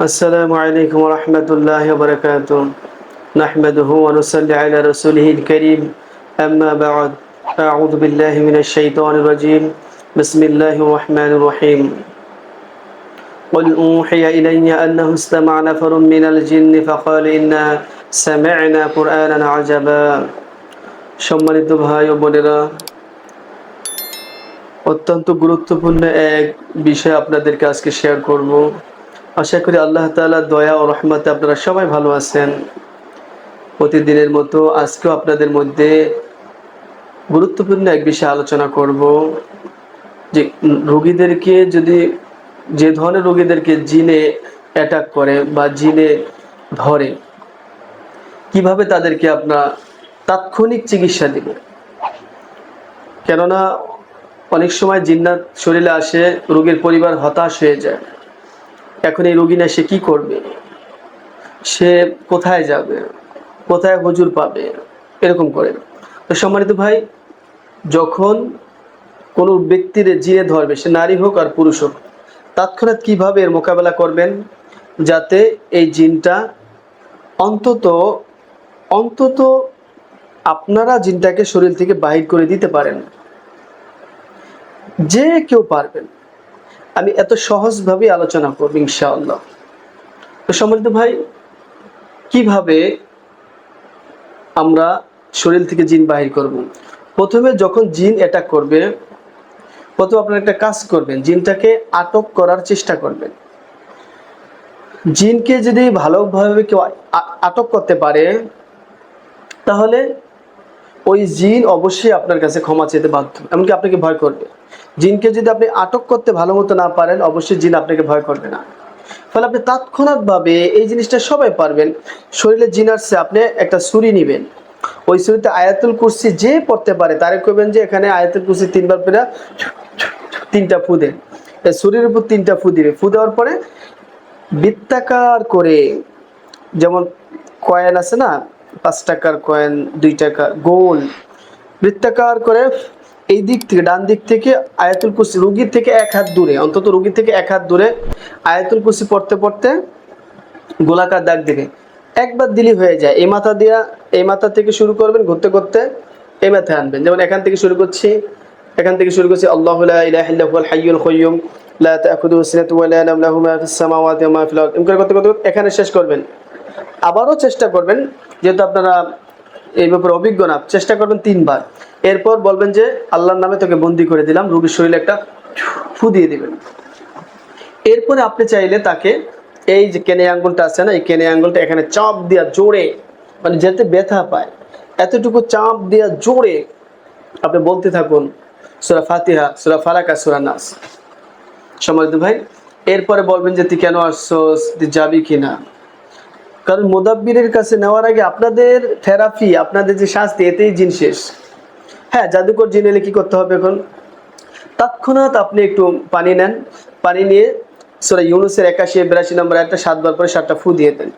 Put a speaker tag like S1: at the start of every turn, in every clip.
S1: السلام عليكم ورحمة الله وبركاته نحمده ونصلي على رسوله الكريم أما بعد أعوذ بالله من الشيطان الرجيم بسم الله الرحمن الرحيم قل أوحي إلي أنه استمع نفر من الجن فقال إنا سمعنا قرآنا عجبا সম্মানিত ভাই ও বোনেরা অত্যন্ত গুরুত্বপূর্ণ এক বিষয় আপনাদেরকে আজকে শেয়ার করব আশা করি আল্লাহ তাআলা দয়া ও রহমতে আপনারা সবাই ভালো আছেন। প্রতিদিনের মতো আজকেও আপনাদের মধ্যে গুরুত্বপূর্ণ এক বিষয়ে আলোচনা করব যে রোগীদেরকে যদি যে ধরনের রোগীদেরকে জিনে অ্যাটাক করে বা জিনে ধরে, কীভাবে তাদেরকে আপনার তাৎক্ষণিক চিকিৎসা দেবে? কেননা অনেক সময় জিন্নাত শরীরে আসে, রোগীর পরিবার হতাশ হয়ে যায়। এখন এই রোগী না সে কি করবে? সে কোথায় যাবে? কোথায় হজুর পাবে? এরকম করে। তো সম্মানিত ভাই, যখন কোনো ব্যক্তির জিনে ধরবে, সে নারী হোক আর পুরুষ হোক, তৎক্ষণাৎ কীভাবে এর মোকাবেলা করবেন? যাতে এই জিনটা অন্তত অন্তত আপনারা জিনটাকে শরীর থেকে বাহির করে দিতে পারেন। যে কেউ পারবেন। আমি এত সহজভাবে আলোচনা করব ইনশাআল্লাহ। তো সম্মানিত ভাই, কীভাবে আমরা শরীর থেকে জিন বাহির করব? প্রথমে যখন জিন অ্যাটাক করবে, প্রথমে আপনারা একটা কাজ করবেন, জিনটাকে আটক করার চেষ্টা করবেন। জিনকে যদি ভালোভাবে কেউ আটক করতে পারে, তাহলে ওই জিন অবশ্যই আপনার কাছে ক্ষমা চেতে বাধ্য। এমনকি আপনাকে ভয় করবে। জিনকে যদি আপনি আটক করতে ভালো মতো না পারেন, অবশ্যই জিন আপনাকে ভয় করবে না। ফলে আপনি তাৎক্ষণাৎভাবে এই জিনিসটা সবাই পারবেন। শরীরে জিন আসছে, আপনি একটা ছুরি নেবেন। ওই ছুরিতে আয়াতুল কুরসি যে পড়তে পারে, তারে কইবেন যে এখানে আয়াতুল কুরসি তিনবার পেরা তিনটা ফু দেন ছুরির উপর তিনটা ফু দিবে। ফু দেওয়ার পরে বৃত্তাকার করে, যেমন কয়েন আছে না পাঁচ টাকার কয়েন দুই টাকা গোল বৃত্তাকার করে এই দিক থেকে, ডান দিক থেকে আয়াতুল কুসি রুগীর থেকে এক হাত দূরে, অন্তত রুগীর থেকে এক হাত দূরে আয়াতুল কুসি পড়তে পড়তে গোলাকার দাগ দিবে। একবার দিলি হয়ে যায়। এই মাথা দিয়া, এই মাথা থেকে শুরু করবেন ঘুরতে করতে এই মাথায় আনবেন। যেমন এখান থেকে শুরু করছি, এখান থেকে শুরু করছি, আল্লাহ এখানে শেষ করবেন। আবারও চেষ্টা করবেন, যেহেতু আপনারা এই ব্যাপারে অভিজ্ঞ না, চেষ্টা করবেন তিনবার। এরপর বলবেন যে, আল্লাহর নামে তোকে বন্দি করে দিলাম, রুগীর শরীরে একটা ফু দিয়ে দিবেন। এরপরে আপনি চাইলে তাকে এই যে কেনে আঙ্গুলটা আছে না, এই কেনে আঙ্গুলটা এখানে চাপ দিয়া জোরে মানে যাতে ব্যথা পায়, এতটুকু চাপ দিয়া জোরে আপনি বলতে থাকুন, সুরা ফাতিহা, সুরা ফালাকা, সুরা নাস। সম্মানিত ভাই, এরপরে বলবেন যে, তুই কেন আসছোস? তুই যাবি কিনা? কারণ মোদাব্বিরের কাছে নেওয়ার আগে আপনাদের থেরাপি, আপনাদের যে শাস্তি, এতেই জিন শেষ। হ্যাঁ জাদুকর জিন এলে কি করতে হবে এখন? তৎক্ষণাৎ আপনি একটু পানি নেন। পানি নিয়ে সোরা ইউনুসের একাশি, বিরাশি নম্বর একটা সাতবার করে সাতটা ফু দিয়ে দেন।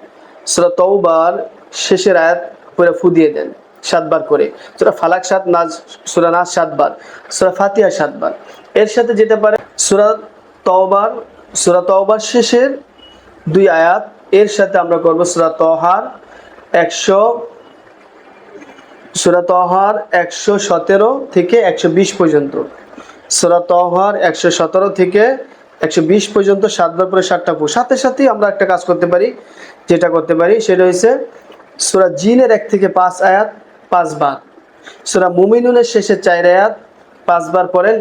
S1: সুরা তৌবার শেষের আয়াত করে ফু দিয়ে দেন, সাতবার করে। সোরা ফালাক সাত নাজ, সুরা নাজ সাতবার, সোরা ফাতিহা সাতবার। এর সাথে যেতে পারে, সুরা তওবার সুরা তওবার শেষের দুই আয়াত এর সাথে আমরা করব সুরা তহার একশো, সুরা তহার একশো সতেরো থেকে একশো বিশ পর্যন্ত। সুরা তহার একশো সতেরো থেকে একশো বিশ পর্যন্ত সাতবার পরে সাতটা ফু সাথে সাথেই আমরা একটা কাজ করতে পারি, যেটা করতে পারি, সেটা হচ্ছে সুরা জিনের এক থেকে পাঁচ আয়াত পাঁচবার। সুরা মুমিনুনের শেষে চার আয়াত পাঁচবার পড়েন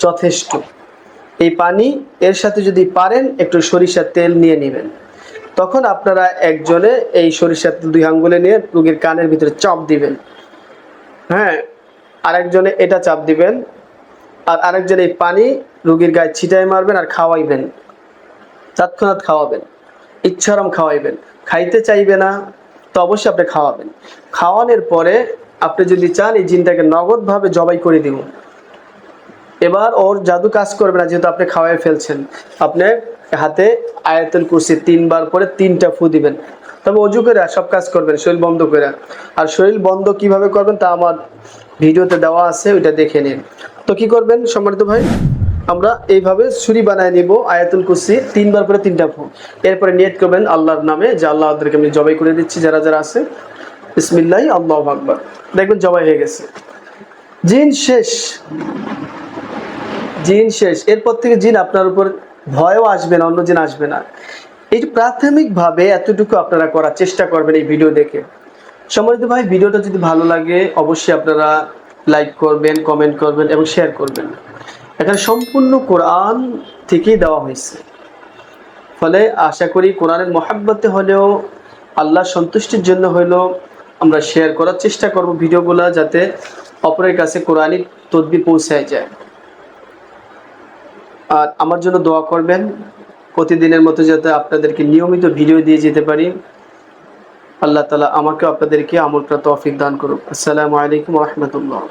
S1: যথেষ্ট। এই পানি এর সাথে যদি পারেন একটু সরিষার তেল নিয়ে নেবেন। তখন আপনারা একজনে এই সরিষার তেল দুই আঙ্গুলে নিয়ে রুগীর কানের ভিতরে চাপ দিবেন। হ্যাঁ আরেকজনে এটা চাপ দিবেন আর আরেকজন এই পানি রুগীর গায়ে ছিটাই মারবেন আর খাওয়াইবেন। তৎক্ষণাৎ খাওয়াবেন, ইচ্ছারম খাওয়াইবেন। খাইতে চাইবে না, তো অবশ্যই আপনি খাওয়াবেন। খাওয়ানোর পরে আপনি যদি চান এই জিনটাকে নগদভাবে জবাই করে দিব। এবার ওর জাদু কাজ করবে না, যেহেতু আপনি খাওয়াই ফেলছেন। আপনি হাতে আয়াতুল কুরসি তিনবার করে তিনটা ফু দিবেন। তবে অজু করে সব কাজ করবেন, শরীর বন্ধ করে আর শরীর বন্ধ কীভাবে করবেন তা আমার ভিডিওতে দেওয়া আছে, ওইটা দেখে নিন। তো কি করবেন সম্মানিত ভাই? আমরা এইভাবে ছুরি বানায় নিব আয়াতুল কুসি তিনবার করে তিনটা ফু। এরপরে নিয়ত করবেন আল্লাহর নামে, যে আল্লাহ ওদেরকে আমি জবাই করে দিচ্ছি, যারা যারা আছে। বিসমিল্লাহ, আল্লাহ আকবার। দেখবেন জবাই হয়ে গেছে। জিন শেষ। জিন শেষ। এরপর থেকে জিন আপনার উপর ভয়ও আসবে না অন্য জিন আসবে না। এই প্রাথমিকভাবে এতটুকু আপনারা করার চেষ্টা করবেন এই ভিডিও দেখে। সম্মানিত ভাই, ভিডিওটা যদি ভালো লাগে, অবশ্যই আপনারা লাইক করবেন, কমেন্ট করবেন এবং শেয়ার করবেন। এখানে সম্পূর্ণ কোরআন থেকেই দেওয়া হয়েছে। ফলে আশা করি কোরআনের মহাব্বতে হলেও আল্লাহ সন্তুষ্টির জন্য হলেও আমরা শেয়ার করার চেষ্টা করব ভিডিওগুলো যাতে অপরের কাছে কোরআনিক তদবি পৌঁছায় যায়। আর আমার জন্য দোয়া করবেন। প্রতিদিনের মতো যাতে আপনাদেরকে নিয়মিত ভিডিও দিয়ে যেতে পারি। আল্লাহ তালা আমাকে আপনাদেরকে আমল তফিক তৌফিক দান করুক। আসসালামু আলাইকুম রহমতুল্লাহ।